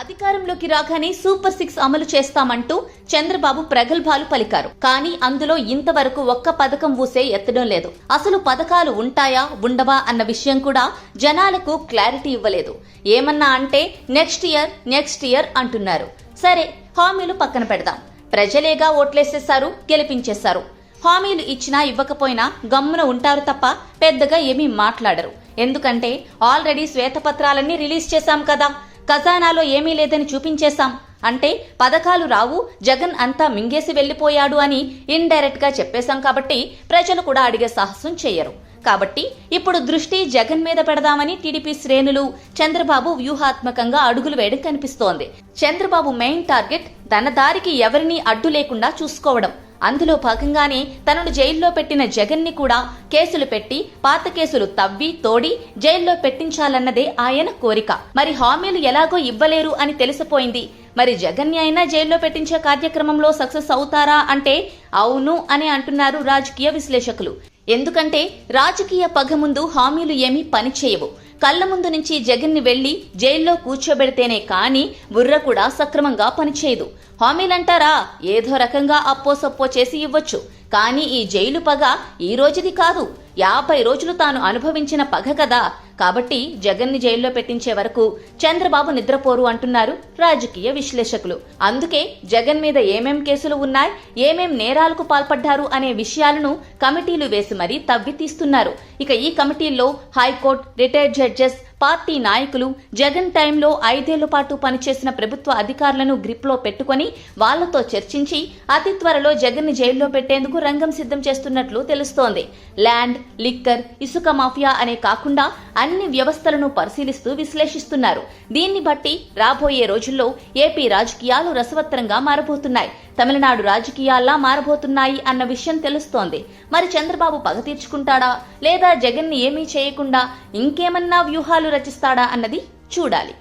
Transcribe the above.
అధికారంలోకి రాగానే super six అమలు చేస్తామంటూ చంద్రబాబు ప్రగల్భాలు పలికారు. కానీ అందులో ఇంతవరకు ఒక్క పథకం ఊసే ఎత్తడం లేదు. అసలు పథకాలు ఉంటాయా ఉండవా అన్న విషయం కూడా జనాలకు క్లారిటీ ఇవ్వలేదు. ఏమన్నా అంటే నెక్స్ట్ ఇయర్ నెక్స్ట్ ఇయర్ అంటున్నారు. సరే హామీలు పక్కన పెడదాం. ప్రజలేగా ఓట్లేసేశారు గెలిపించేశారు. హామీలు ఇచ్చినా ఇవ్వకపోయినా గమ్మున ఉంటారు తప్ప పెద్దగా ఏమీ మాట్లాడరు. ఎందుకంటే ఆల్రెడీ శ్వేతపత్రాలన్నీ రిలీజ్ చేశాం కదా. ఖజానాలో ఏమీ లేదని చూపించేశాం. అంటే పథకాలు రావు జగన్ అంతా మింగేసి వెళ్ళిపోయాడు అని ఇండైరెక్ట్గా చెప్పేశాం కాబట్టి ప్రజలు కూడా అడిగే సాహసం చేయరు. కాబట్టి ఇప్పుడు దృష్టి జగన్ మీద పెడదామని టీడీపీ శ్రేణులు చంద్రబాబు వ్యూహాత్మకంగా అడుగులు వేయడం కనిపిస్తోంది. చంద్రబాబు మెయిన్ టార్గెట్ తన దారికి ఎవరినీ అడ్డు లేకుండా చూసుకోవడం. అందులో భాగంగానే తనను జైల్లో పెట్టిన జగన్ని కూడా కేసులు పెట్టి పాత కేసులు తవ్వి తోడి జైల్లో పెట్టించాలన్నదే ఆయన కోరిక. మరి హామీలు ఎలాగో ఇవ్వలేరు అని తెలిసిపోయింది. మరి జగన్ని అయినా జైల్లో పెట్టించే కార్యక్రమంలో సక్సెస్ అవుతారా అంటే అవును అని అంటున్నారు రాజకీయ విశ్లేషకులు. ఎందుకంటే రాజకీయ పగ ముందు హామీలు ఏమీ పనిచేయవు. కళ్ళ ముందు నుంచి జగన్ని వెళ్ళి జైల్లో కూర్చోబెడితేనే కాని బుర్ర కూడా సక్రమంగా పనిచేయదు. హామీలంటారా? ఏదో రకంగా అప్పో సప్పో చేసి ఇవ్వచ్చు. కానీ ఈ జైలు పగ ఈ రోజుది కాదు. యాభై రోజులు తాను అనుభవించిన పగ కదా. కాబట్టి జగన్ని జైల్లో పెట్టించే వరకు చంద్రబాబు నిద్రపోరు అంటున్నారు రాజకీయ విశ్లేషకులు. అందుకే జగన్ మీద ఏమేం కేసులు ఉన్నాయి ఏమేం నేరాలకు పాల్పడ్డారు అనే విషయాలను కమిటీలు వేసి మరీ తవ్వి తీస్తున్నారు ఇక ఈ కమిటీల్లో high court retired judges party నాయకులు జగన్ టైంలో ఐదేళ్ళ పాటు పనిచేసిన ప్రభుత్వ అధికారులను గ్రిప్లో పెట్టుకొని వాళ్ళతో చర్చించి అతి త్వరలో జగన్ని జైల్లో పెట్టేందుకు రంగం సిద్ధం చేస్తున్నట్లు తెలుస్తోంది. ల్యాండ్ లిక్కర్ ఇసుక మాఫియా అనే కాకుండా అన్ని వ్యవస్థలను పరిశీలిస్తూ విశ్లేషిస్తున్నారు. దీన్ని బట్టి రాబోయే రోజుల్లో ఏపీ రాజకీయాలు రసవత్తరంగా మారబోతున్నాయి. తమిళనాడు రాజకీయాల్లా మారబోతున్నాయి అన్న విషయం తెలుస్తోంది. మరి చంద్రబాబు పగ తీర్చుకుంటాడా? లేదా జగన్ని ఏమీ చేయకుండా ఇంకేమన్నా వ్యూహాలు రచిస్తాడా అన్నది చూడాలి.